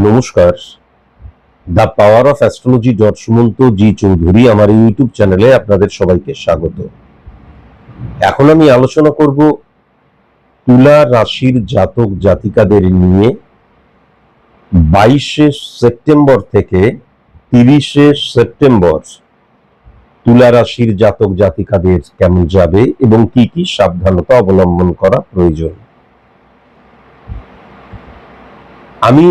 নমস্কার। The power of astrology dot Sumanta G Chowdhury আমার YouTube চ্যানেলে আপনাদের সবাইকে স্বাগত। এখন আমি আলোচনা করব তুলা রাশির জাতক জাতিকাদের নিয়ে। বাইশে সেপ্টেম্বর থেকে তিরিশে সেপ্টেম্বর তুলা রাশির জাতক জাতিকাদের কেমন যাবে এবং কি কি সাবধানতা অবলম্বন করা প্রয়োজন। আমি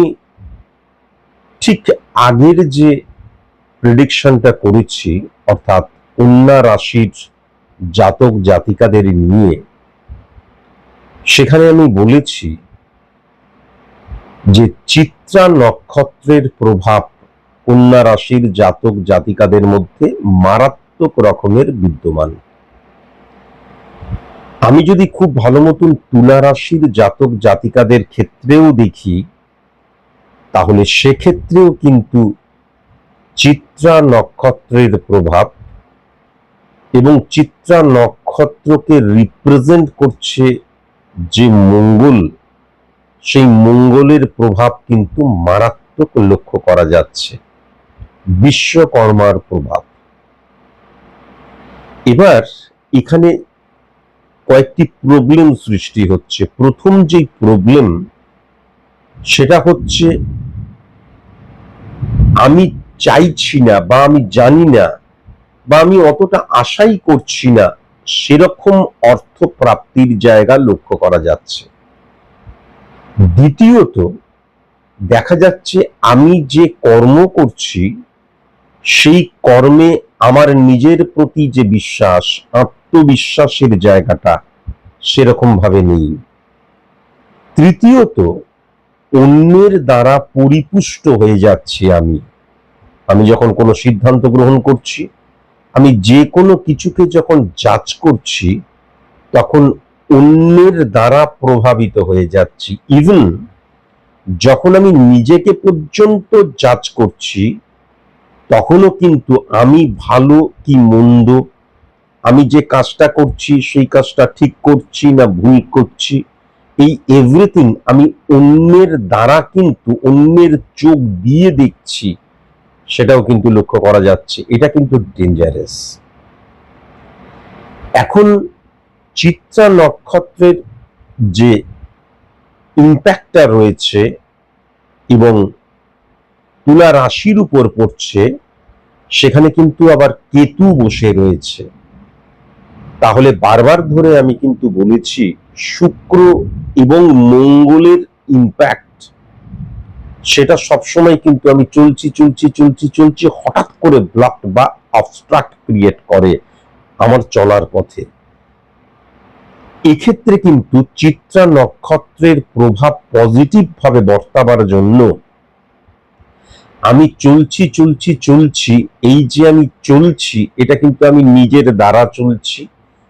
ঠিক আগের যে প্রেডিকশনটা করেছি, অর্থাৎ কন্যা রাশির জাতক জাতিকাদের নিয়ে, সেখানে আমি বলেছি যে চিত্রা নক্ষত্রের প্রভাব কন্যা রাশির জাতক জাতিকাদের মধ্যে মারাত্মক রকমের বিদ্যমান। আমি যদি খুব ভালো মতন তুলা রাশির জাতক জাতিকাদের ক্ষেত্রেও দেখি তাহলে সেক্ষেত্রেও কিন্তু চিত্রা নক্ষত্রের প্রভাব এবং চিত্রা নক্ষত্রকে রিপ্রেজেন্ট করছে যে মঙ্গল, সেই মঙ্গলের প্রভাব কিন্তু মারাত্মক লক্ষ্য করা যাচ্ছে। বিশ্বকর্মার প্রভাব। এবার এখানে কয়েকটি প্রবলেম সৃষ্টি হচ্ছে। প্রথম যে প্রবলেম সেটা হচ্ছে আমি চাইছি না বা আমি জানি না বা আমি অতটা আশাই করছি না, সেরকম অর্থ প্রাপ্তির জায়গা লক্ষ্য করা যাচ্ছে। দ্বিতীয়ত, দেখা যাচ্ছে আমি যে কর্ম করছি, সেই কর্মে আমার নিজের প্রতি যে বিশ্বাস, আত্মবিশ্বাসের জায়গাটা সেরকম ভাবে নেই। তৃতীয়ত অন্যের দ্বারা পরিপুষ্ট হয়ে যাচ্ছি আমি। আমি যখন কোনো সিদ্ধান্ত গ্রহণ করছি, আমি যে কোনো কিছুকে যখন যাচ করছি, তখন অন্যের দ্বারা প্রভাবিত হয়ে যাচ্ছি। ইভেন যখন আমি নিজেকে পর্যন্ত জাজ করছি, তখনও কিন্তু আমি ভালো কি মন্দ, আমি যে কাজটা করছি, সেই কাজটা ঠিক করছি না ভুল করছি এই এভরিথিং আমি অন্যের দ্বারা কিন্তু অন্যের চোখ দিয়ে দেখছি, সেটাও কিন্তু লক্ষ্য করা যাচ্ছে। এটা কিন্তু ডেঞ্জারাস এখন চিত্রা নক্ষত্রের যে ইম্প্যাক্টটা রয়েছে এবং তুলা রাশির উপর পড়ছে, সেখানে কিন্তু আবার কেতু বসে রয়েছে। তাহলে বারবার ধরে আমি কিন্তু বলেছি, শুক্র এবং মঙ্গলের ইম্প্যাক্ট সেটা সবসময় কিন্তু আমি চলছি চলছি চলছি চলছি, হঠাৎ করে ব্লক বা অবস্ট্রাক্ট ক্রিয়েট করে আমার চলার পথে। এক্ষেত্রে কিন্তু চিত্রা নক্ষত্রের প্রভাব পজিটিভ ভাবে বর্তাবার জন্য আমি চলছি চলছি চলছি, এই যে আমি চলছি, এটা কিন্তু আমি নিজের দ্বারা চলছি,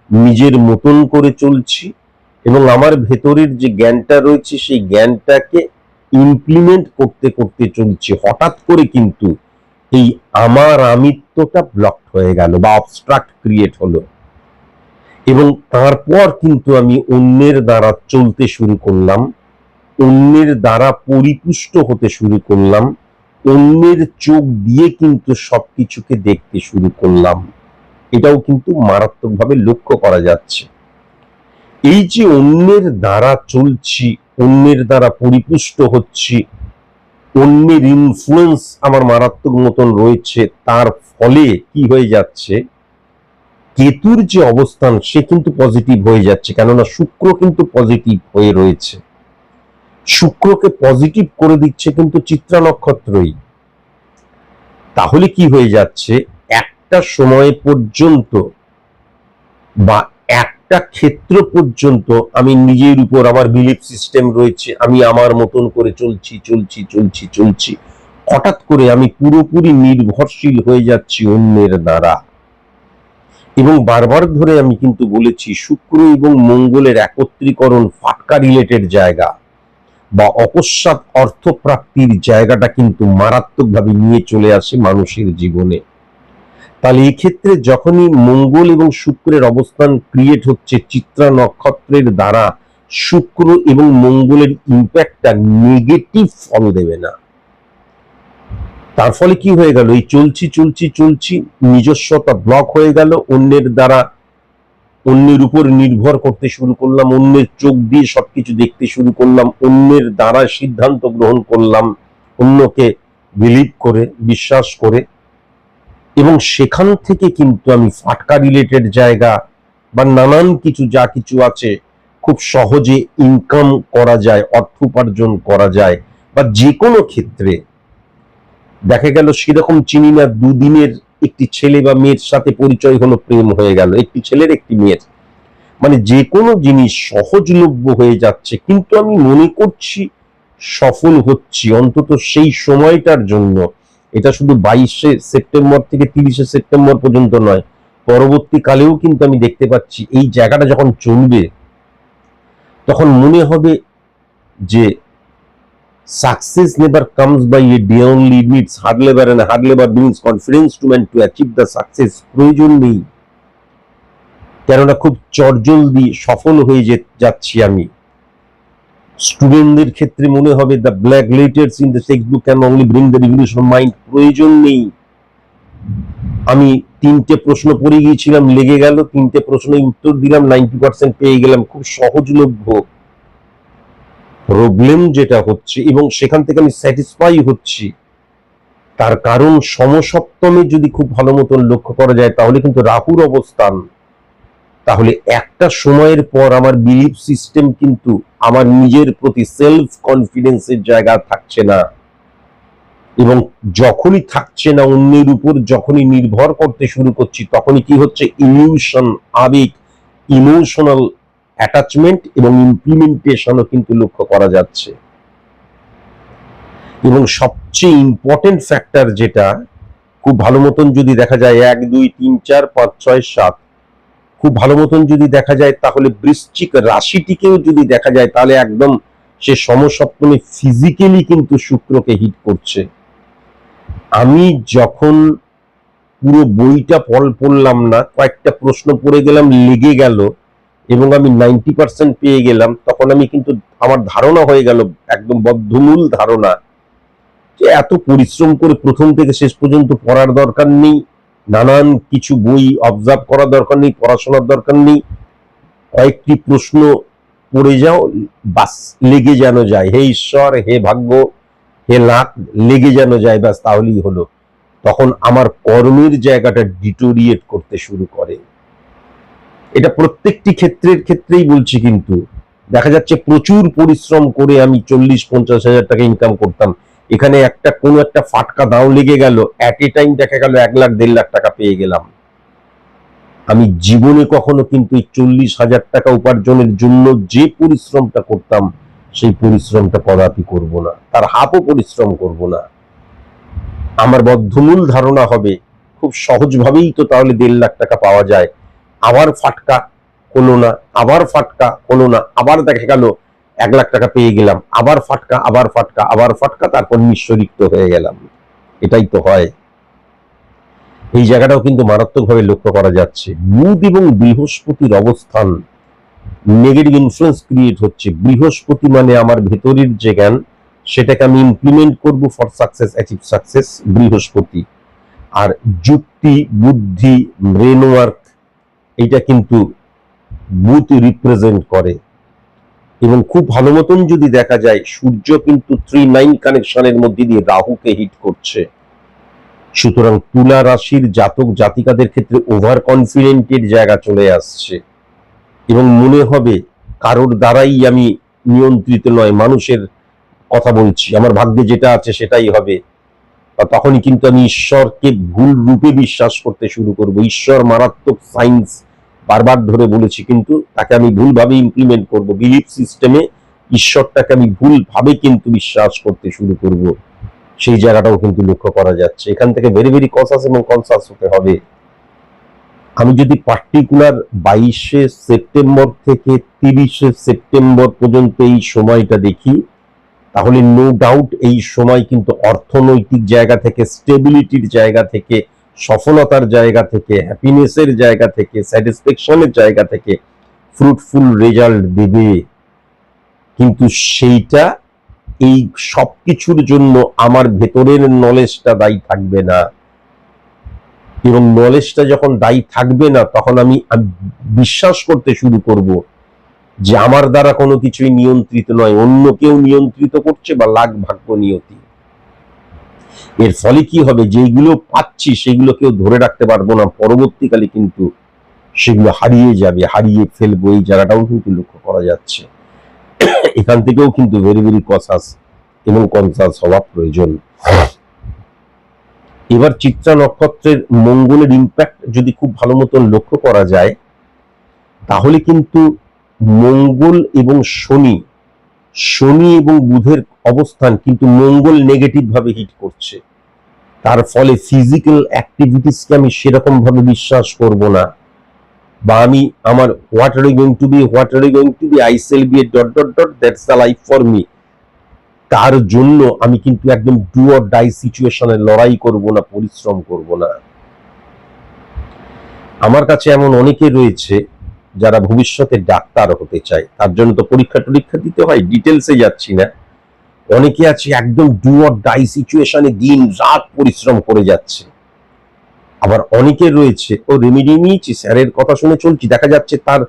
নিজের মতন করে চলছি এবং আমার ভেতরের যে জ্ঞানটা রয়েছে, সেই জ্ঞানটাকে ইমপ্লিমেন্ট করতে করতে চলছে। হঠাৎ করে কিন্তু এই আমার আমিত্বটা ব্লক হয়ে গেল বা অবস্ট্রাক্ট ক্রিয়েট হলো। এবং তারপর কিন্তু আমি অন্যের দ্বারা চলতে শুরু করলাম, অন্যের দ্বারা পরিপুষ্ট হতে শুরু করলাম, অন্যের চোখ দিয়ে কিন্তু সবকিছুকে দেখতে শুরু করলাম। এটাও কিন্তু মারাত্মকভাবে লক্ষ্য করা যাচ্ছে। এই যে অন্যের দ্বারা চলছি, অন্যের দ্বারা পরিপুষ্ট হচ্ছি, অন্যের ইনফ্লুয়েন্স আমার মারাত্মক মতন রয়েছে, তার ফলে কি হয়ে যাচ্ছে? কেতুর যে অবস্থান, সে কিন্তু পজিটিভ হয়ে যাচ্ছে, কেননা শুক্র কিন্তু পজিটিভ হয়ে রয়েছে। শুক্রকে পজিটিভ করে দিচ্ছে কিন্তু চিত্রা নক্ষত্রই। তাহলে কি হয়ে যাচ্ছে? একটা সময় পর্যন্ত বা একটা ক্ষেত্র পর্যন্ত আমি নিজের উপর আমার বিলিফ সিস্টেম রয়েছে, আমি আমার মতন করে চলছি চলছি চলছি চলছি। হঠাৎ করে আমি পুরোপুরি নির্ভরশীল হয়ে যাচ্ছি অন্যের দ্বারা। এবং বারবার ধরে আমি কিন্তু বলেছি, শুক্র এবং মঙ্গলের একত্রীকরণ ফাটকা রিলেটেড জায়গা বা অকস্মাৎ অর্থপ্রাপ্তির জায়গাটা কিন্তু মারাত্মকভাবে নিয়ে চলে আসে মানুষের জীবনে। তাহলে এই ক্ষেত্রে যখনই মঙ্গল এবং শুক্রের অবস্থান ক্রিয়েট হচ্ছে, চিত্রা নক্ষত্রের দ্বারা, শুক্র এবং মঙ্গলের ইম্প্যাক্টটা নেগেটিভ ফল দেবে না। তার ফলে কি হয়ে গেল? এই চলছি চলছি চলছি, নিজস্বতা ব্লক হয়ে গেল, অন্যের দ্বারা অন্যের উপর নির্ভর করতে শুরু করলাম, অন্যের চোখ দিয়ে সবকিছু দেখতে শুরু করলাম, অন্যের দ্বারা সিদ্ধান্ত গ্রহণ করলাম, অন্যকে বিলিভ করে, বিশ্বাস করে এবং সেখান থেকে কিন্তু আমি ফাটকা রিলেটেড জায়গা বা নানান কিছু যা কিছু আছে খুব সহজে ইনকাম করা যায়, অর্থ উপার্জন করা যায় বা যে কোনো ক্ষেত্রে। দেখা গেল সেরকম চিনি না, দুদিনের একটি ছেলে বা মেয়ের সাথে পরিচয় হলো, প্রেম হয়ে গেল, একটি ছেলের একটি মেয়ের। মানে যে কোনো জিনিস সহজলভ্য হয়ে যাচ্ছে, কিন্তু আমি মনে করছি সফল হচ্ছি, অন্তত সেই সময়টার জন্য এটা শুধু বাইশে সেপ্টেম্বর থেকে তিরিশে সেপ্টেম্বর পর্যন্ত নয়, পরবর্তীকালেও কিন্তু আমি দেখতে পাচ্ছি এই জায়গাটা যখন চলবে, তখন মনে হবে যে success comes by a day only it needs hard labor and hard labor brings confidence to man to achieve the প্রয়োজন নেই। কেননা খুব চটজলদি সফল হয়ে যাচ্ছি আমি। স্টুডেন্টদের ক্ষেত্রে মনে হবে the black letters in the text book can only bring the revolution of mind প্রয়োজন নেই। আমি তিনটে প্রশ্ন পড়ে গিয়েছিলাম, লেগে গেল। তিনটে প্রশ্নের উত্তর দিলাম নাইনটি পার্সেন্ট পেয়ে গেলাম। খুব সহজলভ্য। প্রবলেম যেটা হচ্ছে এবং সেখান থেকে আমি স্যাটিসফাই হচ্ছি, তার কারণ সমসপ্তমে যদি খুব ভালো মতন লক্ষ্য করা যায়, তাহলে কিন্তু রাহুর অবস্থান তাহলে একটা সময়ের পর আমার বিলিফ সিস্টেম কিন্তু আমার নিজের প্রতি সেলফ কনফিডেন্সের জায়গা থাকছে না। এবং যখনই থাকছে না অন্যের উপর, যখনই নির্ভর করতে শুরু করছি, তখনই কি হচ্ছে? ইলিউশন আবেগ ইমোশনাল অ্যাটাচমেন্ট এবং ইমপ্লিমেন্টেশনও কিন্তু লক্ষ্য করা যাচ্ছে। এবং সবচেয়ে ইম্পর্টেন্ট ফ্যাক্টর যেটা, খুব ভালো মতন যদি দেখা যায়, এক, দুই, তিন, চার, পাঁচ, ছয়, সাত খুব ভালো মতন যদি দেখা যায়, তাহলে বৃশ্চিক রাশিটিকেও যদি দেখা যায়, তাহলে একদম সে সমসপ্তমে ফিজিক্যালি কিন্তু শুক্রকে হিট করছে। আমি যখন পুরো বইটা পড়, পড়লাম না, কয়েকটা প্রশ্ন পড়ে গেলাম, লেগে গেল, এবং আমি নাইনটি পার্সেন্ট পেয়ে গেলাম, তখন আমি কিন্তু আমার ধারণা হয়ে গেল, একদম বদ্ধমূল ধারণা, যে এত পরিশ্রম করে প্রথম থেকে শেষ পর্যন্ত পড়ার দরকার নেই। নানান কিছু বই অবজার্ভ করার দরকার নেই, পড়াশোনার দরকার নেই। কয়েকটি প্রশ্ন পড়ে যাও, বাস, লেগে যেন যায়। হে ঈশ্বর, হে ভাগ্য, হে লাখ লেগে যেন যায়, ব্যাস তাহলেই হলো। তখন আমার কর্মের জায়গাটা ডিটোরিয়েট করতে শুরু করে। এটা প্রত্যেকটি ক্ষেত্রের ক্ষেত্রেই বলছি কিন্তু। দেখা যাচ্ছে প্রচুর পরিশ্রম করে আমি চল্লিশ, পঞ্চাশ হাজার টাকা ইনকাম করতাম। এখানে একটা কোনো একটা ফাটকা দাও লেগে গেল অ্যাট এ টাইম দেখা গেল এক লাখ, দেড় লাখ টাকা পেয়ে গেলাম। আমি জীবনে কখনো কিন্তু এই চল্লিশ হাজার টাকা উপার্জনের জন্য যে পরিশ্রমটা করতাম, সেই পরিশ্রমটা কদাপি করব না। তার হাফও পরিশ্রম করব না। আমার বদ্ধমূল ধারণা হবে, খুব সহজভাবেই তো তাহলে দেড় লাখ টাকা পাওয়া যায়। আবার ফাটকা হলো না, আবার ফাটকা হলো না, আবার দেখা গেল এক লাখ টাকা পেয়ে গেলাম, আবার ফাটকা আবার ফাটকা আবার ফাটকা, তারপর নিঃস্বরিক্ত হয়ে গেলাম। এটাই তো হয়। এই জায়গাটাও কিন্তু মারাত্মকভাবে লক্ষ্য করা যাচ্ছে। বুধ এবং বৃহস্পতির অবস্থান নেগেটিভ ইনফ্লুয়েন্স ক্রিয়েট হচ্ছে। বৃহস্পতি মানে আমার ভেতরের যে জ্ঞান, সেটাকে আমি ইমপ্লিমেন্ট করব ফর সাকসেস অ্যাচিভ সাকসেস বৃহস্পতি। আর যুক্তি, বুদ্ধি ব্রেন ওয়ার্ক এটা কিন্তু বুথ রিপ্রেজেন্ট করে। এবং খুব ভালো মতন যদি দেখা যায়, সূর্য কিন্তু থ্রি নাইন কানেকশনের মধ্যে দিয়ে রাহুকে হিট করছে। সুতরাং তুলা রাশির জাতক জাতিকাদের ক্ষেত্রে ওভার কনফিডেন্টের জায়গা চলে আসছে। এবং মনে হবে, কারোর দ্বারাই আমি নিয়ন্ত্রিত নয়, মানুষের কথা বলছি, আমার ভাগ্যে যেটা আছে সেটাই হবে। তখনই কিন্তু আমি ঈশ্বরকে ভুল রূপে বিশ্বাস করতে শুরু করব। ঈশ্বর মারাত্মক সায়েন্স বারবার ধরে বলেছি, কিন্তু তাকে আমি ভুলভাবে ইমপ্লিমেন্ট করব। বিলিফ সিস্টেমে ঈশ্বরটাকে আমি ভুলভাবে কিন্তু বিশ্বাস করতে শুরু করব। সেই জায়গাটাও কিন্তু লক্ষ্য করা যাচ্ছে। এখান থেকে ভেরি ভেরি কনসাস এবং কনসাস হতে হবে। আমি যদি পার্টিকুলার বাইশে সেপ্টেম্বর থেকে তিরিশে সেপ্টেম্বর পর্যন্ত এই সময়টা দেখি, তাহলে নো ডাউট এই সময় কিন্তু অর্থনৈতিক জায়গা থেকে স্টেবিলিটির জায়গা থেকে সফলতার জায়গা থেকে হ্যাপিনেসের জায়গা থেকে স্যাটিসফ্যাকশনের জায়গা থেকে ফ্রুটফুল রেজাল্ট দেবে। কিন্তু সেইটা, এই সব কিছুর জন্য আমার ভেতরের নলেজটা দায়ী থাকবে না। এবং নলেজটা যখন দায়ী থাকবে না, তখন আমি বিশ্বাস করতে শুরু করব যে আমার দ্বারা কোনো কিছুই নিয়ন্ত্রিত নয়, অন্য কেউ নিয়ন্ত্রিত করছে বা লাগ ভাগ্য নিয়তি। এর ফলে কি হবে? যেগুলো পাচ্ছি, সেগুলো কেউ ধরে রাখতে পারব না। পরবর্তীকালে কিন্তু সেগুলো হারিয়ে যাবে, হারিয়ে ফেলব। এই জায়গাটাও কিন্তু লক্ষ্য করা যাচ্ছে। এখান থেকেও কিন্তু ভেরি ভেরি কসাস এবং কনসাস হওয়া প্রয়োজন। এবার চিত্রা নক্ষত্রের মঙ্গলের ইম্প্যাক্ট যদি খুব ভালো মতন লক্ষ্য করা যায়, তাহলে কিন্তু মঙ্গল এবং শনি শনি এবং বুধের অবস্থান কিন্তু মঙ্গল নেগেটিভ ভাবে হিট করছে। তার ফলে ফিজিক্যাল অ্যাক্টিভিটিসকে আমি সেরকম ভাবে বিশ্বাস করব না। বা আমি আমার what are going to be what are going to be I shall be dot dot dot that's the life for me তার জন্য আমি কিন্তু একদম ডু অর ডাই সিচুয়েশনে লড়াই করব না, পরিশ্রম করব না। আমার কাছে এমন অনেকে রয়েছে যারা ভবিষ্যতে ডাক্তার হতে চায়। তার জন্য তো পরীক্ষা টরীক্ষা দিতে হয় ডিটেলসে যাচ্ছি না। অনেকে আছে একদম ডু অর ডাই সিচুয়েশনে দিন রাত পরিশ্রম করে যাচ্ছে। আবার অনেকে রয়েছে, ও রেমিডি নিয়েছি, স্যারের কথা শুনে চলছি, দেখা যাচ্ছে তার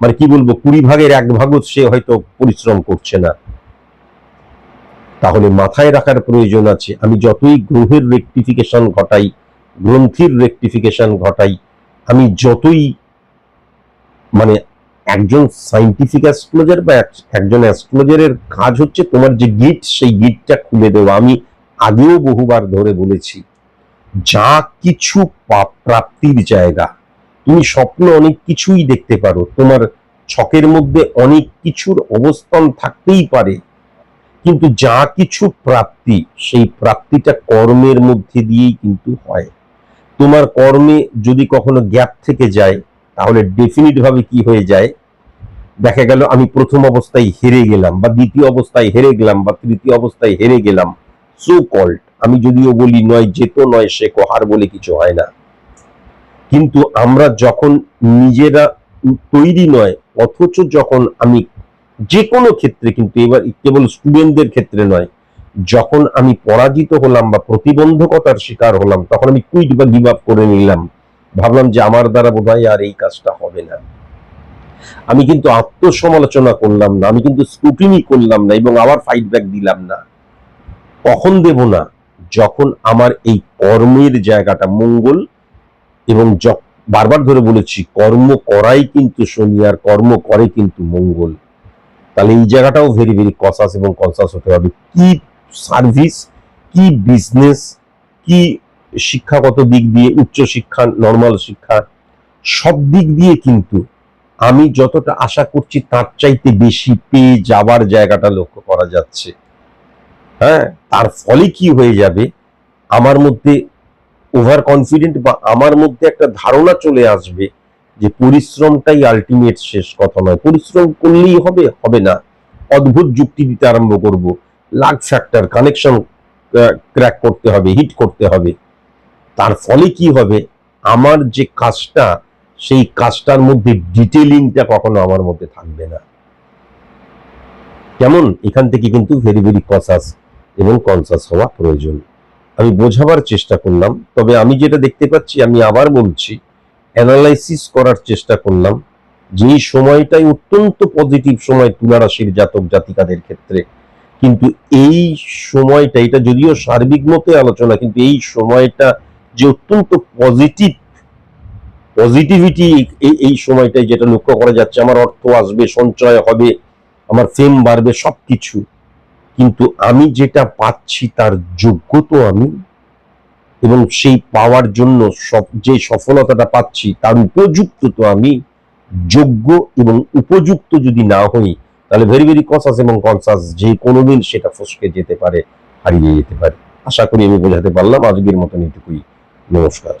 মানে কি বলব, কুড়ি ভাগের এক ভাগও সে হয়তো পরিশ্রম করছে না। তাহলে মাথায় রাখার প্রয়োজন আছে, আমি যতই গ্রহের রেকটিফিকেশন ঘটাই, গ্রন্থির রেকটিফিকেশন ঘটাই, আমি যতই মানে একজন সাইন্টিফিক অ্যাস্ট্রোলজার বা একজন অ্যাস্ট্রোলজারের কাজ হচ্ছে তোমার যে গিট সেই গিটটা খুলে দেওয়া। আমি আগেও বহুবার ধরে বলেছি, যা কিছু প্রাপ্তির জায়গা। তুমি স্বপ্ন অনেক কিছুই দেখতে পারো। তোমার ছকের মধ্যে অনেক কিছুর অবস্থান থাকতেই পারে। কিন্তু যা কিছু প্রাপ্তি, সেই প্রাপ্তিটা কর্মের মধ্যে দিয়েই কিন্তু হয়। তোমার কর্মে যদি কখনো গ্যাপ থেকে যায় তাহলে ডেফিনিট ভাবে কি হয়ে যায়? দেখা গেল আমি প্রথম অবস্থায় হেরে গেলাম বা দ্বিতীয় অবস্থায় হেরে গেলাম বা তৃতীয় অবস্থায় হেরে গেলাম। সো কল্ড আমি যদিও বলি নয় যেত নয় সে হার বলে কিছু হয় না। কিন্তু আমরা যখন নিজেরা তৈরি নয়, অথচ যখন আমি যে কোনো ক্ষেত্রে কিন্তু এবার কেবল স্টুডেন্টদের ক্ষেত্রে নয়, যখন আমি পরাজিত হলাম বা প্রতিবন্ধকতার শিকার হলাম, তখন আমি কুইট বা গিভ আপ করে নিলাম। ভাবলাম যে আমার দ্বারা বোধহয় আর এই কাজটা হবে না। আমি কিন্তু আত্মসমালোচনা করলাম না, আমি কিন্তু স্ক্রুটিনি করলাম না এবং আবার ফাইট ব্যাক দিলাম না। কখন দেব না? যখন আমার এই কর্মের জায়গাটা মঙ্গল এবং বারবার ধরে বলেছি, কর্ম করাই কিন্তু শনি আর কর্ম করে কিন্তু মঙ্গল। তাহলে এই জায়গাটাও ভেরি ভেরি কসাস এবং কনসাস হতে হবে। কি সার্ভিস কি বিজনেস কি শিক্ষাগত দিক দিয়ে, উচ্চ শিক্ষা নর্মাল শিক্ষা, সব দিক দিয়ে কিন্তু আমি যতটা আশা করছি তার চাইতে বেশি পেয়ে যাবার জায়গাটা লক্ষ্য করা যাচ্ছে। হ্যাঁ তার ফলে কি হয়ে যাবে? আমার মধ্যে ওভার কনফিডেন্ট বা আমার মধ্যে একটা ধারণা চলে আসবে যে পরিশ্রমটাই আলটিমেট শেষ কথা নয়। পরিশ্রম করলেই হবে হবে না। অদ্ভুত যুক্তি দিতে আরম্ভ করব। লাগ ফ্যাক্টর কানেকশন ক্র্যাক করতে হবে হিট করতে হবে। তার ফলে কি হবে? আমার যে কাজটা, সেই কাজটার মধ্যে ডিটেলিংটা কখনো আমার মধ্যে থাকবে না। কেমন? এখান থেকে কিন্তু ভেরি ভেরি কসাস এবং কনসাস হওয়া প্রয়োজন। আমি বোঝাবার চেষ্টা করলাম, তবে আমি যেটা দেখতে পাচ্ছি, আমি আবার বলছি অ্যানালাইসিস করার চেষ্টা করলাম যে সময়টাই অত্যন্ত পজিটিভ সময় তুলা রাশির জাতক জাতিকাদের ক্ষেত্রে, কিন্তু এই সময়টা, এটা যদিও সার্বিক মতে আলোচনা, কিন্তু এই সময়টা যে অত্যন্ত পজিটিভ পজিটিভিটি এই এই সময়টাই যেটা লক্ষ্য করা যাচ্ছে, আমার অর্থ আসবে, সঞ্চয় হবে, আমার ফেম বাড়বে সব কিছু কিন্তু আমি যেটা পাচ্ছি তার যোগ্য তো আমি, এবং সেই পাওয়ার জন্য সব, যে সফলতাটা পাচ্ছি তার উপযুক্ত তো আমি, যোগ্য এবং উপযুক্ত যদি না হই, তাহলে ভেরি ভেরি কনসাস এবং কনসাস যে কোনোদিন সেটা ফসকে যেতে পারে, হারিয়ে যেতে পারে। আশা করি আমি বোঝাতে পারলাম, আজকের মতন এটুকুই। নমস্কার